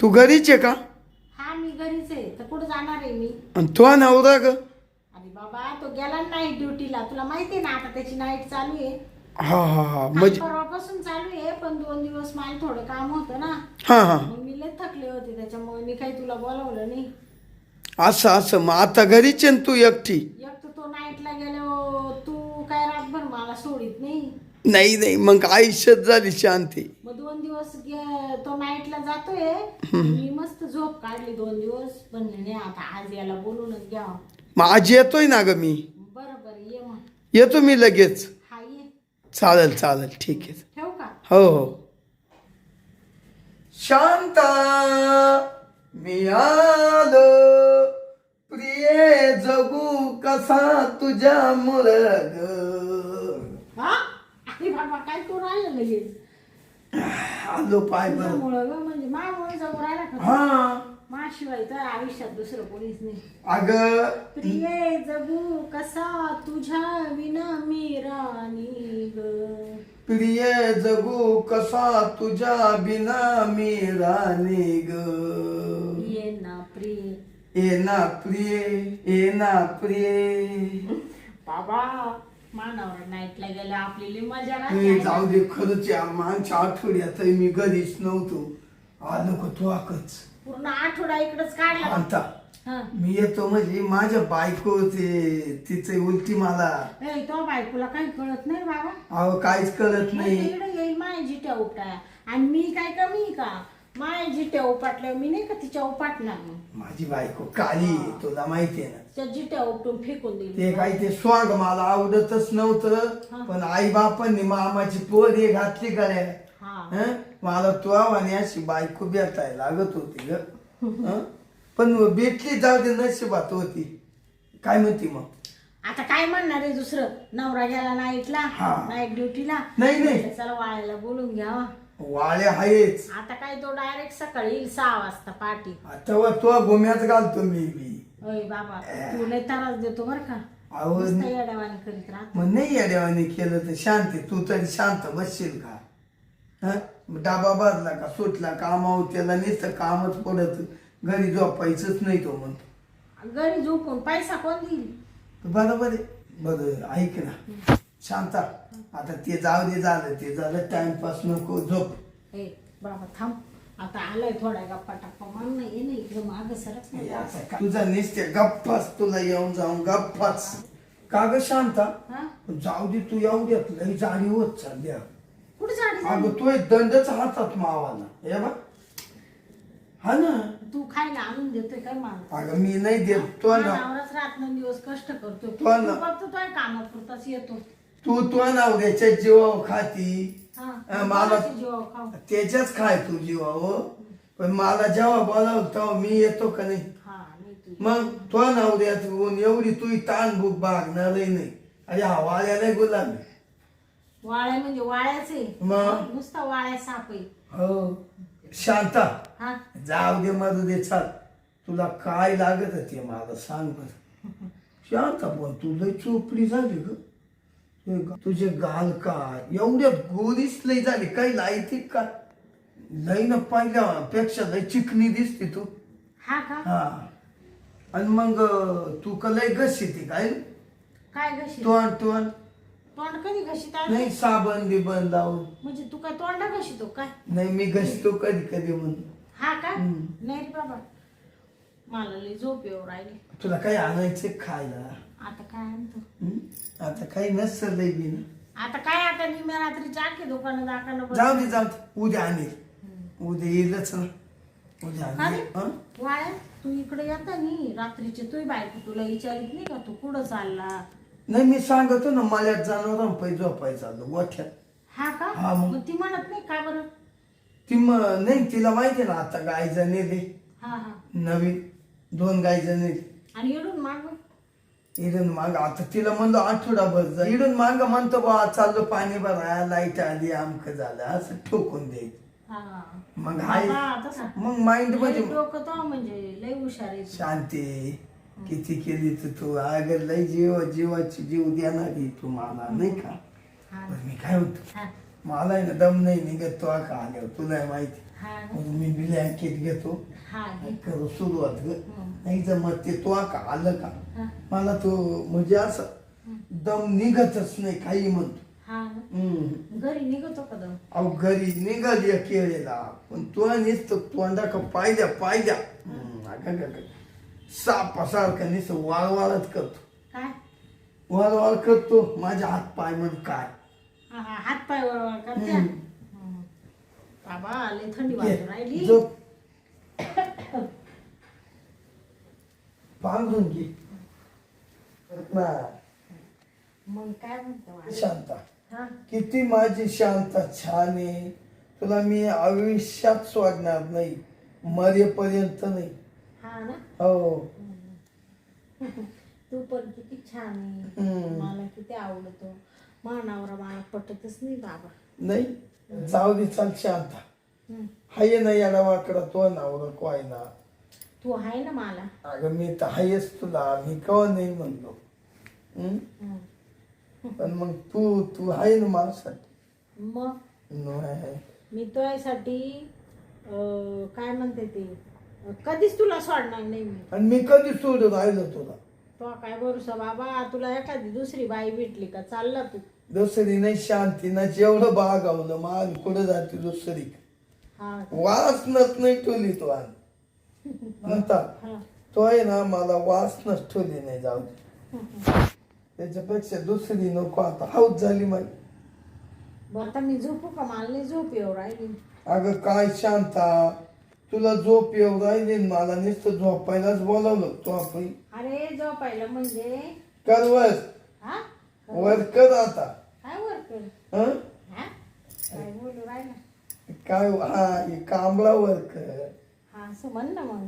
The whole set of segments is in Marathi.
तू घरीच आहे का? हा मी घरीच आहे. तर कुठं जाणार आहे मी? आणि तो नवरा ग. अरे बाबा तो गेला नाईट ड्युटीला तुला माहिती आहे ना आता त्याची नाईट चालू आहे. हा हा हा. म्हणजे परवापासून चालू आहे पण दोन दिवस मला थोडं काम होतं ना. हा हा. मग मी लय थकले होते त्याच्यामुळे मी काही तुला बोलावलं नाही. असं असं. मग आता घरीच आहे ना तू एकटी? एक तर तो नाईटला गेलो तू काय रातभर मला सोडित नाही. नाही नाही. मग आयुष्यात झाली शांती. दिवस गे- तो नाईटला जातोय. मी मस्त झोप काढली दोन दिवस. पण नाही आता आज याला बोलूनच घ्या. मग आज येतोय ना ग मी? बरं बरं ये मग. येतो मी लगेच. हा ये. चालेल चालेल ठीक आहे. ठेवू का? हो हो. शांता मी आलो. प्रिय जगू कसा तुझ्या मुळ हा? अरे बाबा काय करू राहिलं लगेच? आलो पाय बर. तुझ्यामुळं ग म्हणजे मामुळे राहिला का? हा. माशिवाय तर आयुष्यात दुसरं कोणीच नाही. अग प्रिय जगू कसा तुझ्या विना मी राणी ग. प्रिय जगू कसा तुझ्या बिना मी राणी ग. ये ना प्रिय. ये ना प्रिय ये ना प्रिय. बाबा मानावर नाईटला गेलं आपली लई मजा ए, राहते जाऊ दे खरंच या मागच्या आठवड्यात मी घरीच नव्हतो. आलो तू आकच. पूर्ण आठवडा इकडच काढला. आता हा. मी येतो म्हणजे माझ्या बायको ते तिचे उलटी मला. ए, तो बायकोला काही कळत नाही बाबा. अहो काहीच कळत नाही. इकडे येईल माय जिट्या आणि मी काय कमी आहे का? माय जिट्या उपटल्या मी नाही का तिच्या उपटणार? माझी बायको काली आहे, तुला माहितीये ना. त्या जिट्या उपटून फेकून ते दिली काही ते स्वांग मला आवडतच नव्हतं पण आई बापांनी मामाची पोर हे घातली हा. हं? मला तू आणि अशी बायको भेटायला लागत होती ग. हं? पण भेटली जाऊ दे नशिबात होती. काय म्हणती मग? आता काय म्हणणार आहे दुसरं? नवरा गेला नाईटला हा. नाईट ड्युटीला नाही, नाही. चला वाळायला बोलून घ्यावा. वाळे आहेच आता काय तो डायरेक्ट सकाळी येईल सहा वाजता पार्टी तेव्हा तो गोम्यात घालतो मी बी. बाबा तू लय त्रास देतो बर का. अहो नुसतं येड्यावानी करीत राहतो. मग नाही या देवाने केलं तर शांती तू तरी शांत बसशील का? हं? डाबा बाजला का सुटला कामावर त्याला नुसतं कामच पडत. घरी झोपायचंच नाही तो म्हणतो घरी झोपून पैसा कोण देईल? बरोबर आहे. बरं ऐक ना. शांता आता ते जाऊ दे झालं ते झालं टाइमपास नको झोप. ए बाबा थांब. आता आलाय थोडा गप्पा टप्पा. मान नाही ये नाही इकडे माग सरक हे आता काय- तुझा निसते गप्पाच तुला येऊन जाऊन गप्पाच. का ग शांता? हा? जाऊ दे तू येऊ देत लई जाडी होत चालल्या कुठे झाडी अगं तो एक दंडच हातात मावाला. हे बा हा ना? तू खायला आणून देतोय काय मला? अगं मी नाही देत. तो ना. नवराच रात्रंदिवस कष्ट करतोय. तो ना. तू फक्त तो कामापुरताच येतो. तू तो नवऱ्याच्या जीवावर खाती. हा अं, मला- कोणाच्या जीवावर खाऊ. त्याच्याच खाय तू जीवावर पण मला जेव्हा बोलावं तेव्हा मी येतो का नाही? हा तू मग तो नवऱ्यात होऊन एवढी तू ताण भूक भागणारही नाही. अरे हा वाळ्या नाही गुलाबी वाळ्या म्हणजे वाळ्याच. मग? हा, नुसता वाळ्या साप आहे. हो. शांता हा? जाऊ दे मरू दे चाल. तुला काय लागत ते मला सांग बर. शांता पण तू लय चोपडी झाली हे ग- तुझे गाल काय? एवढ्यात गोरीच लय झाली काही लायती का लय न पहिल्या पेक्षा लय चिकनी दिसते तू. हा का? हा. आणि मग तू का लय घशी ती काय? काय घशी तोंड तोंड? तोंड कधी घशी नाही साबण बिबन लावून. म्हणजे तू काय तोंडा घशीतो काय? नाही मी घसतो कधी कधी म्हणून. हा का. नाही रे बाबा. मला लई झोप येऊ राहिली. तुला काही आणायचं खायला? आता काय आणतो? हं? आता काही नसतं लय बी ना आता काय आता निम्या रात्रीच्या आखे दुकानं दाकानं जाऊ दे जाऊ दे. उद्या आणेल. उद्या येईलच ना उद्या आणेल अरे? हं? वाया? तू इकडे येता नी. रात्रीचे तू बायको तुला विचारित नाही का? तू कुठं चालला? नाही मी सांगतो ना मळ्यात जाणार पै झोपायचं आलं गोठ्यात. हा का? हा, मग. मग ती म्हणत नाही का बरं? ती मग नाही तिला माहिती ना आता गाय नेले हा हा. नवीन दोन गाय नेले आणि येडून माग. इडून माग आता तिला म्हणलो आठवडाभर जा. इडून माग म्हणतो बा चाललो पाणी भराया लाइट आली आमक झालं असं ठोकून द्यायचं हा. मग हाय. मग माइंडमध्ये लई डोकं तो म्हणजे लय हुशार आहे तू. शांती. किती केली तर तू. अगर लय जीव जीवाची जीव देणारी तू मला नाही का? बरं मी काय होतो हा. मला ना दम नाही निघत तो का आल्यावर? तुला माहिती. मी ब्लँकेट घेतो. हा. करू? सुरुवात ग. नाही जमत ते. तो का आलं का. मला तो म्हणजे असं दम निघतच नाही काही म्हणतो. हा. घरी निघतो का दम? अहो घरी निघाल या केळेला. पण तो नुसतं तोंडा का अगं, अगं. सापासारखं नुसतं वाळवाळच करतो. काय? वाळवाळ करतो. माझे हात पाय म्हण काय? हात पाय वळवळ करते. बाबा आले थंडी वाजून राहिली. बांधून घे. ना मग काय म्हणतो? शांता. हा? किती माझी शांता छान आहे. तुला मी आयुष्यात सोडणार नाही. मरेपर्यंत नाही. हा ना? हो. तू पण किती छान आहे. हम्म. मला किती आवडतो. मानावरा मला पटतच नाही बाबा. नाही. जाऊ दे चाल शांता. हाय ना याला वाकडा तो नावरा कोय ना तू आहे ना मला. अगं मी तर हायच तुला. मी कवा नाही म्हणलो. हं? पण मग तू तू आहे ना माझ्यासाठी. मग? नाही. मी तुझ्यासाठी अं, काय म्हणते ते? अं, कधीच तुला सोडणार नाही मी. आणि मी कधी सोडून राहिलो तुला. तो काय भरोसा बाबा? तुला एखादी दुसरी बाई भेटली का? चालला तू. दुसरी नाही शांती ना जेवढं बागावलं माग कुठं जाते दुसरी हा. वासनच नाही ठेवली तो आणि. म्हणता तो आहे ना मला वासनच ठेवली नाही जाऊ दे. त्याच्यापेक्षा दुसरी नको आता हाऊस झाली माझी. बरं आता मी झोपू का? मला नाही झोप येऊ राहिली. अगं काय शांता? तुला झोप येऊ राहिली न मला नुसतं झोपायलाच बोलावलं तो आपण. अरे झोपायला म्हणजे? कर वर. हा? वर कर आता. काय वर कर? हं? हा? काय बोलू राहिला? काय हा हे कांबळा वर कर. असं म्हण ना मग.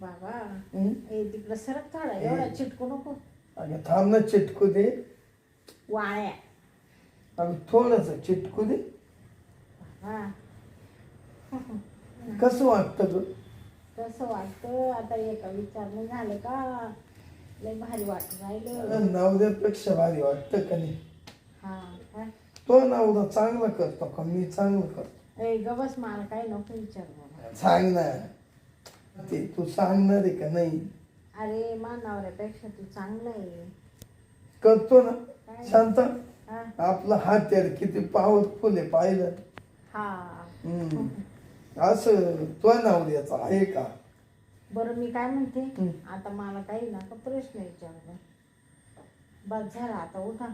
बाबा हं? तिकडं सरक थोडा एवढा चिटकू नको. अगं थांब ना चिटकू दे. वाळ्या. अगं थोडस चिटकू दे. हा. कसं वाटतं ग कसं वाटतं? आता एका विचारणे झालं का? लय भारी वाटत राहिलं. नवऱ्यापेक्षा भारी वाटतं का नाही? हा काय? तो नवरा चांगला करतो का मी चांगलं करतो? ए गबस मला काय नको विचार बाबा सांग ना. ते तू सांगणार आहे का नाही? अरे मानावऱ्यापेक्षा तू चांगला आहे. करतो ना? शांत. हा. आपला हात यार किती पॉवरफुल आहे पाहिलं. हा. हम्म. असं तो नवऱ्याचा आहे का? बरं मी काय म्हणते. आता मला काही नका प्रश्न विचारला बस झाला. आता उठा.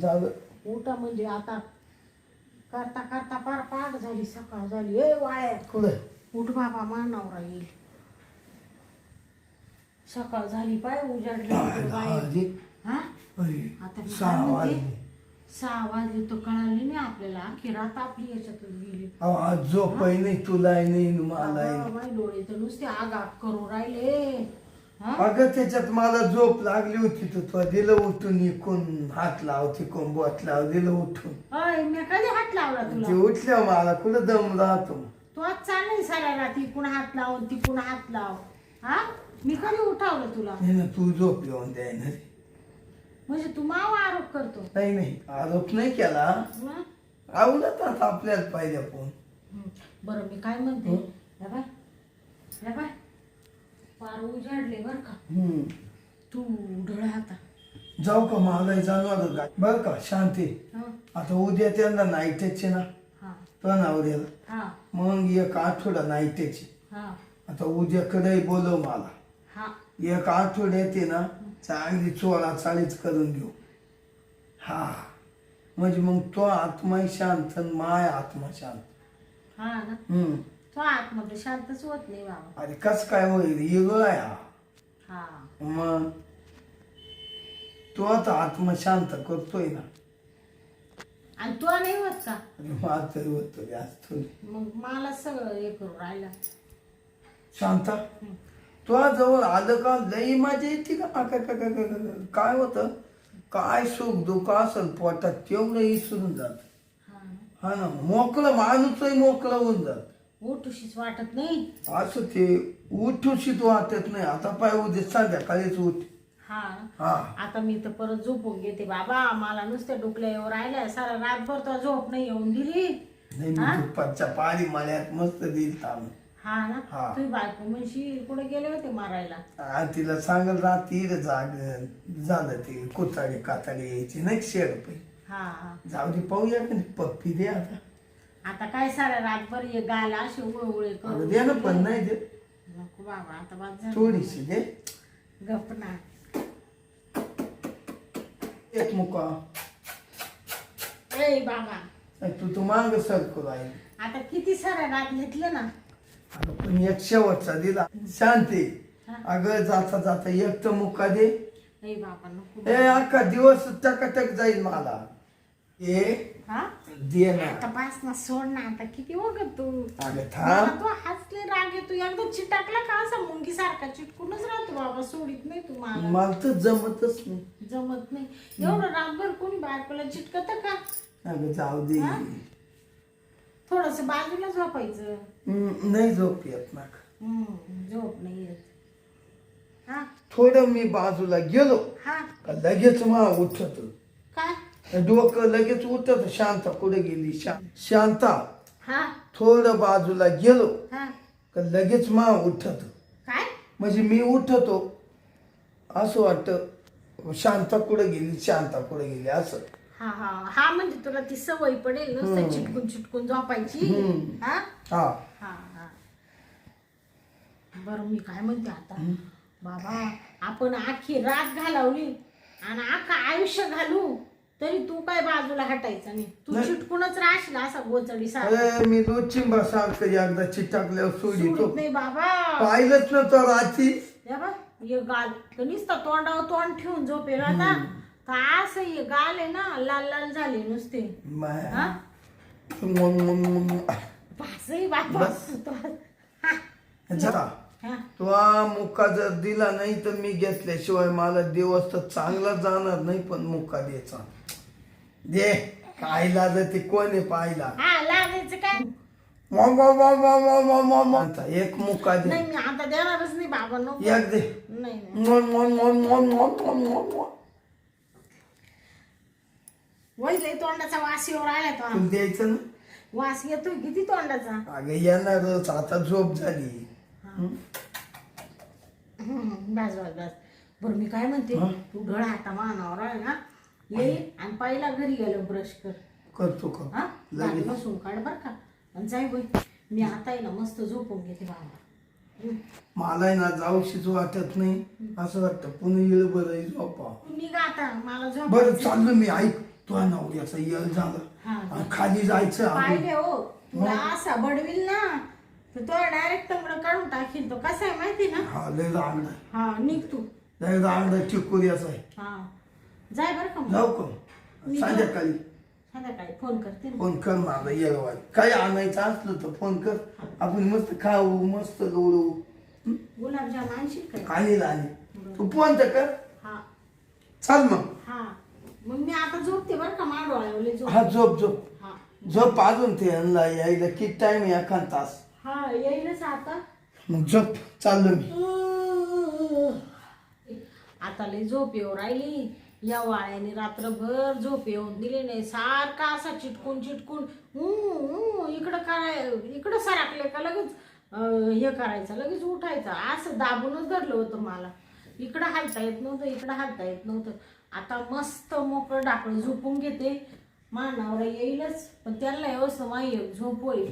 झालं. उठा म्हणजे आता. करता करता पार पाठ झाली सकाळ झाली. ए वाळ्या कुठे? उठ बाबा मानावरा येईल. सकाळ झाली पाय उजाडली. हा? आता मी सहा काय म्हणते? सहा वाजले तर कळाली नाही आपल्याला. अख्खी रात आपली याच्यातच गेली. झोपही नाही तुलाही नाही. माझे डोळे तर नुसते आग आग करून राहिले. अगं त्याच्यात मला झोप लागली होती तो दिलं उठून इकून हात लाव तिकून बोट लाव दिलं उठून. अय मी कधी हात लावला ते तुला उठल्या मला कुठं दम राहतो? तू आज चाललंय साऱ्या रात्री कुण हात लाव तिकून हात लाव. हा? मी कधी उठावलं तुला? नाही ना तू झोप येऊन द्यायना रे. म्हणजे तू मावा आरोप करतो. नाही नाही आरोप नाही केला. हं? आवडत आता आपल्याला पाहिजे फोन हं. बरं मी काय म्हणते? बाय. बाय. पार उजाडले बर का? हम्म. तू ढळ आता. जाऊ का मला जाणार का बरं का शांती. हं? आता उद्या त्यांना नाईटचे ना? हा. तो नावऱ्याला हा. मग एक आठवडा नाईटची. हा. आता उद्याकडे बोलव मला. हा. एक आठवड्यात आहे ना चांगली चोळा चाळीच करून घेऊ. हा. म्हणजे मग तो आत्मा शांत आणि माय आत्मा शांत. हा ना. हम्म. तो आतमध्ये शांतच होत नाही बाबा. अरे कस काय होईल इगळ आहे हा. हा. मग? तो आता आत्मा शांत करतोय ना. आणि तो नाही होत का? होतो जास्त. मग मला सगळं हे करून राहिला. शांता? हं. तो जवळ आलं का? लई मजा येते का? आ, काय काय काय काय- काय- काय होतं? काय सुख दुःख असेल पोटात तेवढं विसरून जात. हा. हा ना मोकळं माणूसही मोकळं होऊन जात. उठूशीच वाटत नाही. असं ते उठूशीत वाटत नाही. आता पाय उद्या संध्याकाळीच उठ. हा. हा. आता मी तर परत झोपून घेते बाबा. मला नुसत्या डोकल्या येऊन राहिल्या. सारा रातभर तर झोप नाही येऊन दिली. नाही मी दुपारच्या पारी मळ्यात मस्त ताण हा ना. तुम्ही बायको म्हणशी कुठे गेले होते मारायला? आणि तिला सांगल रात्री जाग झालं ते कोताडे काताडे यायची. नाही शेड पै. हा जाऊ दे पाहूया का पप्पी दे आता. आता काय सारा रातभर ये गाला असे उळे अगं करून दे ना पण नाही दे नको बाबा आता बाद झालं. थोडीशी दे. गप ना. एक मुका. ए बाबा. तू तू मांग सरकू राहील आता किती साऱ्या रात घेतलं ना. अगं पण एक शेवटचा दिला. शांती. अगं जाता जाता एक तर मुका दे. ए बाबा नको. ए अख्खा दिवस टकाटक जाईल मला. ए हा दे ना आता ना सोड ना आता किती तू अगं मला थांब तो हसले राग येतो एकदा चिटाकला का असा मुंगी सारखा चिटकूनच राहतो बाबा सोडित नाही तू मला मला तर जमतच नाही जमत नाही एवढं रातभर कोणी बायकोला चिटकत का अगं जाऊ दे? थोडस बाजूला झोपायचं हम्म, नाही झोप येत ना हम्म, झोप नाही येत हा थोडं मी बाजूला गेलो हा का लगेच मा उठत काय डोकं लगेच उठत शांता कुठे गेली? शा- शांता. हा. थोडं बाजूला गेलो हा. का लगेच मा उठत. काय? म्हणजे मी उठतो असं वाटतं शांता कुठे गेली शांता कुठे गेली असं. हा हा. हा म्हणजे तुला ती सवय पडेल नुसतं चिटकून चिटकून झोपायची. हम्म. हा? हा. हा हा. बरं मी काय म्हणते आता? बाबा आपण आखी रात घालवली आणि आखा आयुष्य घालू. तरी तू काय बाजूला हटायचं नाही. तू नाही. चिटकूनच राहशील असा गोचडी सारखा. अरे मी रोज चिंबा सारखं एकदा चिटाकल्यावर सोडितो सोडित नाही बाबा. पाहिलंच नव्हतं रात्री. हे बघ हे गाल. तर नुसतं तोंडावर तोंड ठेवून झोपेल आता. तर असं हे गाल आहे ना लाल लाल झाले नुसते. माय. मग- मग- मग- भासही बाबा. हा, जरा. हा. मुक्का जर दिला नाही तर मी घेतल्याशिवाय मला दिवस तर चांगला जाणार नाही पण मुक्का द्यायचा. दे काय लाज ते कोण आहे पाहिला हा लागायचं काय. आता एक मुक्का दे नाही मी आता देणारच नाही बाबा नको एक दे नाही तोंडाचा वास येऊ राहिला तो तुला द्यायचं ना वास येतोय किती तोंडाचा अगं येणारच आता झोप झाली हम्म, बस बस बस बरं मी काय म्हणते हा? तू ढळ आता मानावर आहे ना ये आणि पहिला घरी गेलो ब्रश कर. करतो का? हा? लगेच. घासून काढ बर का. आणि जाय बाई. मी आता आहे ना मस्त झोपून घेते बाबा. मला आहे ना जाऊशीच वाटत नाही. असं वाटतं पुन्हा येळ बरं झोपा तू निघा आता मला झोप बरं चाललो मी ऐक. तुझ्या नवऱ्याचा येळ झाला. हा. आणि खाली जायचं आपण पाहिले हो. तुला असा बडविल ना तर तो डायरेक्ट तंगड काढून टाकील तो. कसा आहे माहिती ना? हा लय रांगडा हा निघ तू. लय रांगडा टिकुऱ्याचा आहे. हा. जाय बरं का मग. जाऊ का मी संध्याकाळी. संध्याकाळी फोन करते ना. फोन कर मला येळवाय काय आणायचं असलं तर फोन कर. आपण मस्त खाऊ मस्त लोळू गुलाबजाम आणशील काय आणील आणि तू फोन तर कर. हा. चाल मग. हा. मग मी आता झोपते बरं का माडोळ्यावले झोप. हा झोप झोप. हा. झोप अजून ते यांना यायला किती टाइम आहे? एखाद तास. हा येईलच आता. मग झोप. चाललो मी. आता लय झोप येऊ राहिली. या वाळ्याने रात्रभर झोप येऊन दिली नाही. सारखा असा चिटकून चिटकून इकडं काय इकडं सरकले का लगेच हे करायचं लगेच उठायचं. असं दाबूनच धरलं होतं मला. इकडं हालता येत नव्हतं इकडं हालता येत नव्हतं. आता मस्त मोकळं डाकळं झोपून घेते. मानावर येईलच पण त्यांना व्यवस्था माही झोप होईल.